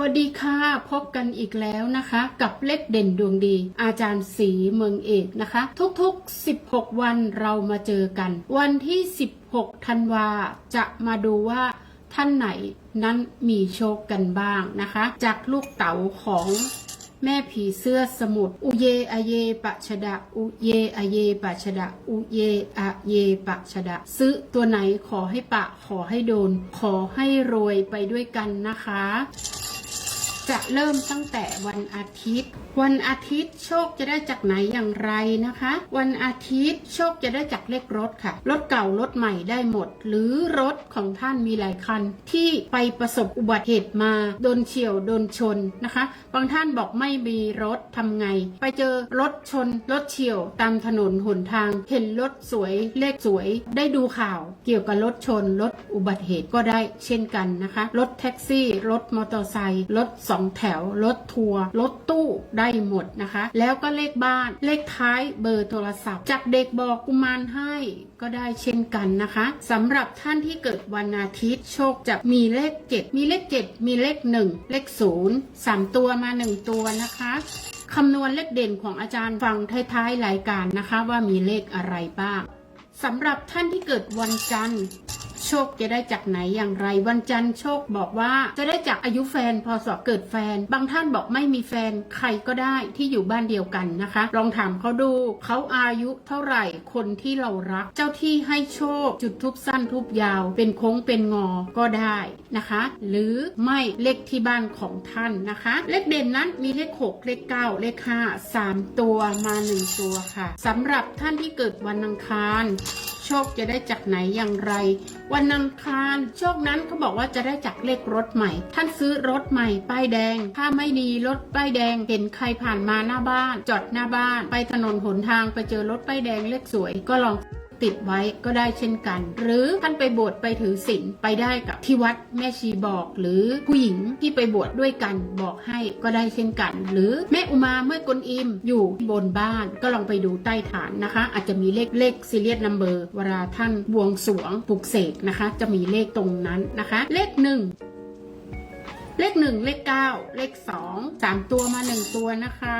วัสดีค่ะพบกันอีกแล้วนะคะ กับเลขเด่นดวงดี อาจารย์สีเมืองเอกนะคะ ทุกๆ 16 วันเรามาเจอกัน วันที่ 16ธันวาจะมาดูว่าท่านไหนนั้นมีโชคกันบ้างนะคะ จากลูกเต๋าของแม่ผีเสื้อสมุทรอุเยอเยปะชดะอุเยอเยปะชดะอุเยอเยปะชดะ ซื้อตัวไหนขอให้ปะขอให้โดน ขอให้รวยไปด้วยกันนะคะ จะเริ่มตั้งแต่วันอาทิตย์ วันอาทิตย์โชคจะได้จากไหนอย่างไรนะคะ วันอาทิตย์โชคจะได้จากเลขรถค่ะ รถเก่ารถใหม่ได้หมด หรือรถของท่านมีหลายคัน ที่ไปประสบอุบัติเหตุมาโดนเฉียวโดนชนนะคะ บางท่านบอกไม่มีรถทำไง ไปเจอรถชน รถเฉียวตามถนนหนทาง เห็นรถสวยเลขสวย ได้ดูข่าวเกี่ยวกับรถชนรถอุบัติเหตุก็ได้เช่นกันนะคะ รถแท็กซี่ รถมอเตอร์ไซค์รถสองแถว รถทัวร์รถตู้ได้หมดนะคะ แล้วก็เลขบ้านเลขท้ายเบอร์โทรศัพท์ จากเด็กบอกกุมารให้ก็ได้เช่นกันนะคะสำหรับท่านที่เกิดวันอาทิตย์ โชคจะมีเลข 7 มีเลข 7 มีเลข 1 เลข 0 3 ตัวมา 1 ตัวนะคะคำนวณเลขเด่นของอาจารย์ฟังท้ายๆรายการนะคะ ว่ามีเลขอะไรบ้างสำหรับท่านที่เกิดวันจันทร์ โชคจะได้จากไหนอย่างไร วันจันทร์โชคบอกว่าจะได้จากอายุแฟนพศเกิดแฟน บางท่านบอกไม่มีแฟนใครก็ได้ที่อยู่บ้านเดียวกันนะคะ ลองถามเขาดูเขาอายุเท่าไหร่คนที่เรารัก เจ้าที่ให้โชคจุดทุบสั้นทุบยาว เป็นโค้งเป็นงอก็ได้นะคะ หรือไม่เลขที่บ้านของท่านนะคะ เลขเด่นนั้นมีเลข 6 เลข 9 เลข 5 3 ตัวมา 1 ตัวค่ะสำหรับท่านที่เกิดวันอังคาร โชคจะได้จากไหนอย่างไร วันอังคารโชคนั้นเขาบอกว่าจะได้จากเลขรถใหม่ ท่านซื้อรถใหม่ป้ายแดง ถ้าไม่ดีรถป้ายแดงเห็นใครผ่านมาหน้าบ้าน จอดหน้าบ้าน ไปถนนหนทางไปเจอรถป้ายแดงเลขสวยก็ลอง ติดไว้ก็ได้เช่นกัน หรือท่านไปบวชไปถือศีลไปได้กับที่วัดแม่ชีบอกหรือผู้หญิงที่ไปบวชด้วยกันบอกให้ก็ได้เช่นกัน หรือแม่อุมาเมื่อกลอิมอยู่บนบ้านก็ลองไปดูใต้ฐานนะคะ อาจจะมีเลขเลขซีเรียสนัมเบอร์เวลาท่านบวงสรวงปลุกเสกนะคะ จะมีเลขตรงนั้นนะคะ เลขหนึ่งเลขหนึ่งเลขเก้าเลขสองสามตัวมาหนึ่งตัวนะคะ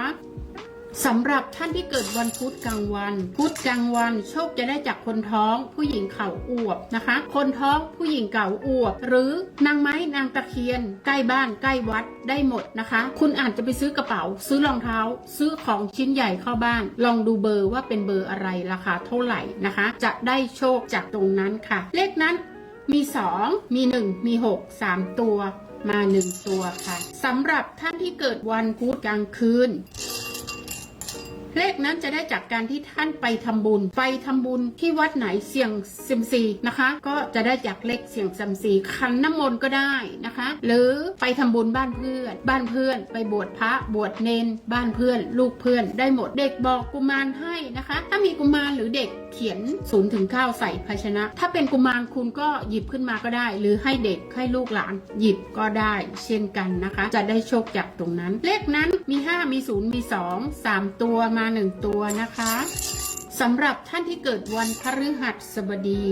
สำหรับท่านที่เกิดวันพุธกลางวัน พุธกลางวันโชคจะได้จากคนท้องผู้หญิงเข่าอวบนะคะ คนท้องผู้หญิงเก่าอวบ หรือนางไม้นางตะเคียน ใกล้บ้านใกล้วัดได้หมดนะคะ คุณอาจจะไปซื้อกระเป๋า ซื้อรองเท้า ซื้อของชิ้นใหญ่เข้าบ้าน ลองดูเบอร์ว่าเป็นเบอร์อะไรราคาเท่าไหร่นะคะ จะได้โชคจากตรงนั้นค่ะ เลขนั้นมี 2 มี 1 มี 6 3 ตัวมา 1 ตัวค่ะสำหรับท่านที่เกิดวันพุธกลางคืน เลขนั้นจะได้จากการที่ท่านไปทำบุญ ไปทำบุญที่วัดไหนเสี่ยงซิมซีนะคะ ก็จะได้จากเลขเสี่ยงซิมซีคันน้ำมนต์ก็ได้นะคะ หรือไปทำบุญบ้านเพื่อน บ้านเพื่อน ไปบวชพระบวชเนน บ้านเพื่อน ลูกเพื่อน ได้หมดเด็กบอกกุมารให้นะคะ ถ้ามีกุมารหรือเด็กเขียน0ูนย์ถึงเใส่ภาชนะ ถ้าเป็นกุมารคุณก็หยิบขึ้นมาก็ได้ หรือให้เด็กให้ลูกหลานหยิบก็ได้ เช่นกันนะคะ จะได้โชคจากตรงนั้น เลขนั้นมี 5 มี 0 มี 2 3 ตัวมา1ตัวนะคะสำหรับท่านที่เกิดวันพฤหัสบดี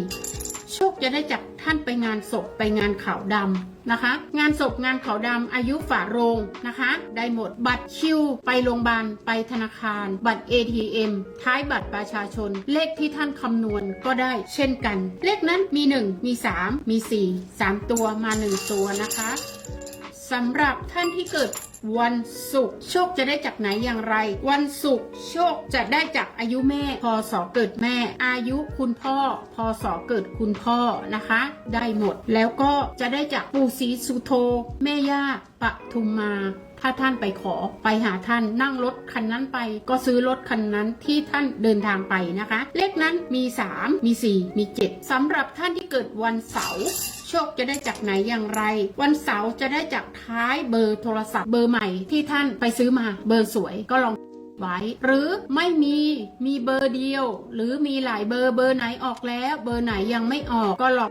โชคจะได้จากท่านไปงานศพไปงานขาวดำนะคะ งานศพงานขาวดำอายุฝาโรงนะคะ ได้หมดบัตรคิว ไปโรงพยาบาลไปธนาคาร บัตร ATM ท้ายบัตรประชาชน เลขที่ท่านคำนวณก็ได้เช่นกัน เลขนั้นมี 1 มี 3 มี 4 3 ตัวมา 1 ตัวนะคะ สำหรับท่านที่เกิดวันศุกร์โชคจะได้จากไหนอย่างไร วันศุกร์โชคจะได้จากอายุแม่ พศเกิดแม่ อายุคุณพ่อ พศเกิดคุณพ่อนะคะ ได้หมด แล้วก็จะได้จากปู่ศรีสุโธแม่ย่าปทุมมาถ้าท่านไปขอไปหาท่านนั่งรถคันนั้นไป ก็ซื้อรถคันนั้นที่ท่านเดินทางไปนะคะ เลขนั้นมี 3 มี 4 มี 7สำหรับท่านที่เกิดวันเสาร์ ชคจะได้จากไหนอย่างไร วันเสาร์จะได้จากท้ายเบอร์โทรศัพท์เบอร์ใหม่ที่ท่านไปซื้อมาเบอร์สวยก็ลองไว้หรือไม่มีมีเบอร์เดียว หรือมีหลายเบอร์เบอร์ไหนออกแล้ว เบอร์ไหนยังไม่ออกก็ลอง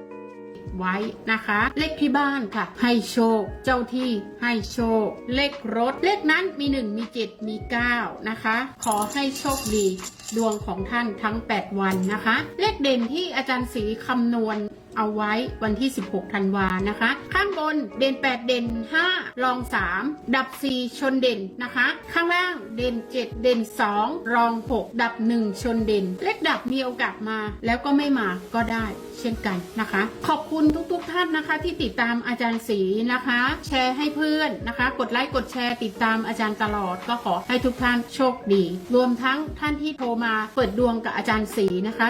ไว้นะคะ เลขที่บ้านค่ะ ให้โชค เจ้าที่ให้โชค เลขรถ เลขนั้นมี 1 มี 7 มี 9 นะคะ ขอให้โชคดีดวงของท่านทั้ง 8 วันนะคะ เลขเด่นที่อาจารย์ศรีคำนวณ เอาไว้วันที่ 16 ธันวานะคะ ข้างบนเด่น 8 เด่น 5 รอง 3 ดับ 4 ชนเด่นนะคะ ข้างล่างเด่น 7 เด่น 2 รอง 6 ดับ 1 ชนเด่น เลขดับมีโอกาสมา แล้วก็ไม่มาก็ได้เช่นกันนะคะ ขอบคุณทุกๆท่านนะคะ ที่ติดตามอาจารย์ศรีนะคะ แชร์ให้เพื่อนนะคะ กดไลค์กดแชร์ติดตามอาจารย์ตลอด ก็ขอให้ทุกท่านโชคดี รวมทั้งท่านที่โทรมาเปิดดวงกับอาจารย์ศรีนะคะ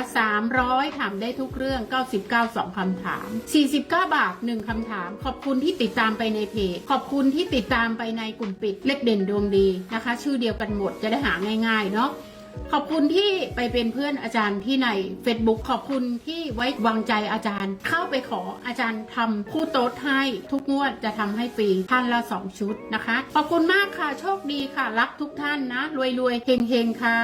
300ถามได้ทุกเรื่อง 99 2คำถาม 49 บาท 1คำถาม ขอบคุณที่ติดตามไปในเพจ ขอบคุณที่ติดตามไปในกลุ่มปิดเลขเด่นดวงดีนะคะ ชื่อเดียวกันหมดจะได้หาง่ายๆเนาะขอบคุณที่ไปเป็นเพื่อนอาจารย์ที่ใน Facebook ขอบคุณที่ไว้วางใจอาจารย์ เข้าไปขออาจารย์ทำคู่โต๊ดให้ทุกงวดจะทำให้ฟรีท่านละ 2 ชุดนะคะ ขอบคุณมากค่ะ โชคดีค่ะ รักทุกท่านนะ รวยๆเฮงๆค่ะ